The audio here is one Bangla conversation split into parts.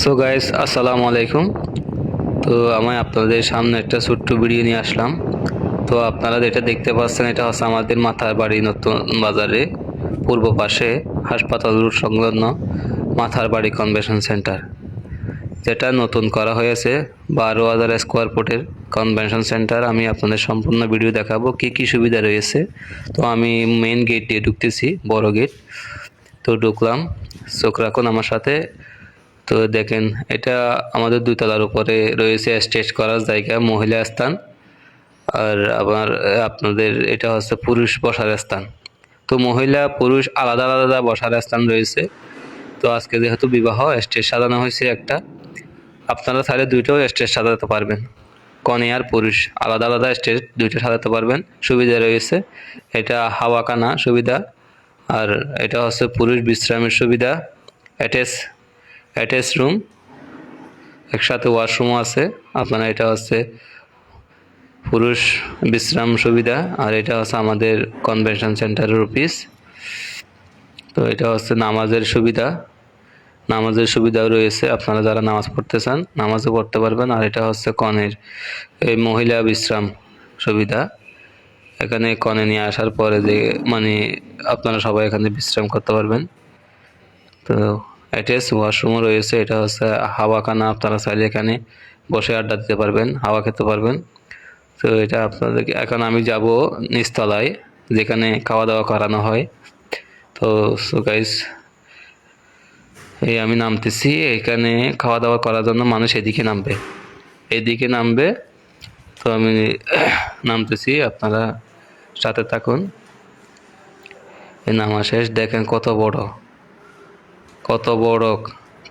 সো গাইস আসসালামু আলাইকুম। তো আমি আপনাদের সামনে একটা ছোট্ট ভিডিও নিয়ে আসলাম। তো আপনারা যেটা দেখতে পাচ্ছেন, এটা হচ্ছে আমাদের মাথার বাড়ি নতুন বাজারে, পূর্ব পাশে হাসপাতাল রোড সংলগ্ন মাথার বাড়ি কনভেনশন সেন্টার যেটা নতুন করা হয়েছে বারো হাজার স্কোয়ার ফুটের কনভেনশন সেন্টার আমি আপনাদের সম্পূর্ণ ভিডিও দেখাবো কী কী সুবিধা রয়েছে। তো আমি মেন গেট দিয়ে ঢুকতেছি, বড় গেট তো ঢুকলাম। চোখ রাখুন আমার সাথে। তো দেখেন, এটা আমাদের দুতলার উপরে রয়েছে স্টেজ করার জায়গা, মহিলা স্থান। আর আবার আপনাদের এটা হচ্ছে পুরুষ বসার স্থান। তো মহিলা, পুরুষ আলাদা আলাদা বসার স্থান রয়েছে। তো আজকে যেহেতু বিবাহ, স্টেজ সাজানো হয়েছে একটা। আপনারা তাহলে দুইটাও স্টেজ সাজাতে পারবেন। কনে আর পুরুষ, আলাদা আলাদা স্টেজ দুইটা সাজাতে পারবেন। সুবিধা রয়েছে। এটা হাওয়াকানা সুবিধা। আর এটা হচ্ছে পুরুষ বিশ্রামের সুবিধা। Attach attach room. একসাথে ওয়াশরুমও আছে। আপনারা এটা হচ্ছে পুরুষ বিশ্রাম সুবিধা, আর এটা হচ্ছে আমাদের কনভেনশন সেন্টারের অফিস তো এটা হচ্ছে নামাজের সুবিধা। নামাজের সুবিধাও রয়েছে। আপনারা যারা নামাজ পড়তে চান, নামাজও পড়তে পারবেন। আর এটা হচ্ছে কনের, এই মহিলা বিশ্রাম সুবিধা। এখানে কনে নিয়ে আসার পরে যে মানে আপনারা সবাই এখানে বিশ্রাম করতে পারবেন। তো অ্যাটেচ ওয়াশরুমও রয়েছে, এটা হচ্ছে হাওয়াখানা আপনারা চাইলে এখানে বসে আড্ডা দিতে পারবেন, হাওয়া খেতে পারবেন। তো এটা আপনাদেরকে, এখন আমি যাব নিচতলায়, যেখানে খাওয়া দাওয়া করানো হয়। তো সো গাইস এই আমি নামতেছি, এখানে খাওয়া দাওয়া করার জন্য মানুষ এদিকে নামবে। এদিকে নামবে, তো আমি নামতেছি, আপনারা সাথে থাকুন। এই নামা শেষ, দেখেন কত বড়। কত বড়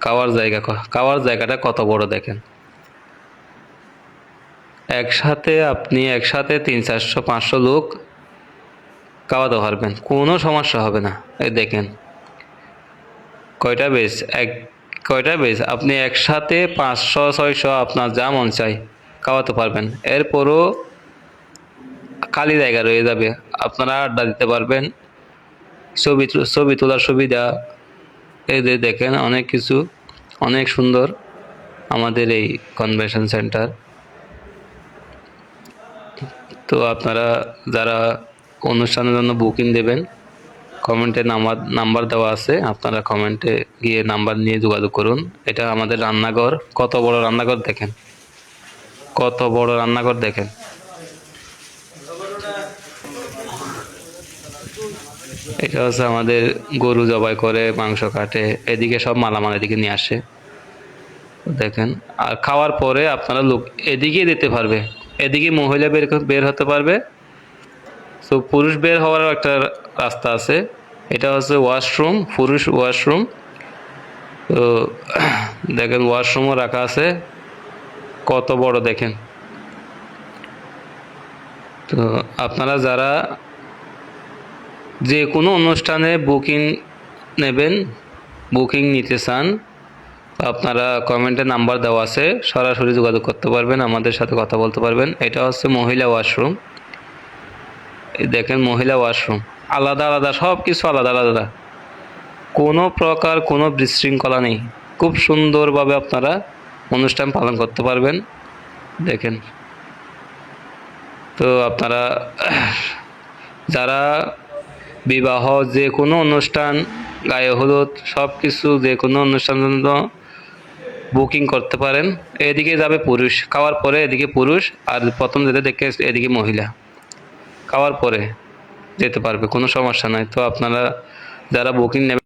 কাওয়ার জায়গা কাওয়ার জায়গাটা কত বড় দেখেন। একসাথে আপনি একসাথে তিন, চারশো, পাঁচশো লোক খাওয়াতে পারবেন, কোনো সমস্যা হবে না। এই দেখেন, কয়টা বেজ এক, কয়টা বেজ আপনি একসাথে পাঁচশো, ছয়শো আপনার যা মন চাই খাওয়াতে পারবেন। এরপরও খালি জায়গা রয়ে যাবে, আপনারা আড্ডা দিতে পারবেন, ছবি ছবি তোলার সুবিধা এই যে দেখেন, অনেক কিছু, অনেক সুন্দর আমাদের এই কনভেনশন সেন্টার তো আপনারা যারা অনুষ্ঠানের জন্য বুকিং দেবেন কমেন্টে নাম্বার নাম্বার দেওয়া আছে, আপনারা কমেন্টে গিয়ে নাম্বার নিয়ে যোগাযোগ করুন। এটা আমাদের রান্নাঘর। কত বড় রান্নাঘর দেখেন? কত বড় রান্নাঘর দেখেন? এটা হচ্ছে আমাদের গরু জবাই করে, মাংস কাটে, এদিকে সব মালামাল এদিকে নিয়ে আসে। দেখেন, আর খাওয়ার পরে আপনারা লোক এদিকে দিতে পারবে, এদিকে মহিলা বের বের হতে পারবে। তো পুরুষ বের হওয়ার একটা রাস্তা আছে, এটা হচ্ছে ওয়াশরুম পুরুষ ওয়াশরুম তো, দেখেন ওয়াশরুমও রাখা আছে, কত বড় দেখেন। তো, আপনারা যারা যে কোনো অনুষ্ঠানে বুকিং নেবেন বুকিং নিতে চান, আপনারা কমেন্টে নাম্বার দেওয়া আছে, সরাসরি যোগাযোগ করতে পারবেন, আমাদের সাথে কথা বলতে পারবেন। এটা হচ্ছে মহিলা ওয়াশরুম দেখেন মহিলা ওয়াশরুম আলাদা আলাদা সব কিছু আলাদা আলাদা। কোনো প্রকার কোনো বিশৃঙ্খলা নেই। খুব সুন্দরভাবে আপনারা অনুষ্ঠান পালন করতে পারবেন। দেখেন। তো আপনারা, যারা বিবাহ যে কোনো অনুষ্ঠান, গায়ে হলুদ সব কিছু যে কোনো অনুষ্ঠান জন্য বুকিং করতে পারেন। এদিকে যাবে পুরুষ, খাওয়ার পরে এদিকে পুরুষ, আর প্রথম যেতে দেখে এদিকে মহিলা। খাওয়ার পরে যেতে পারবে, কোনো সমস্যা নাই। তো আপনারা যারা বুকিং নেবেন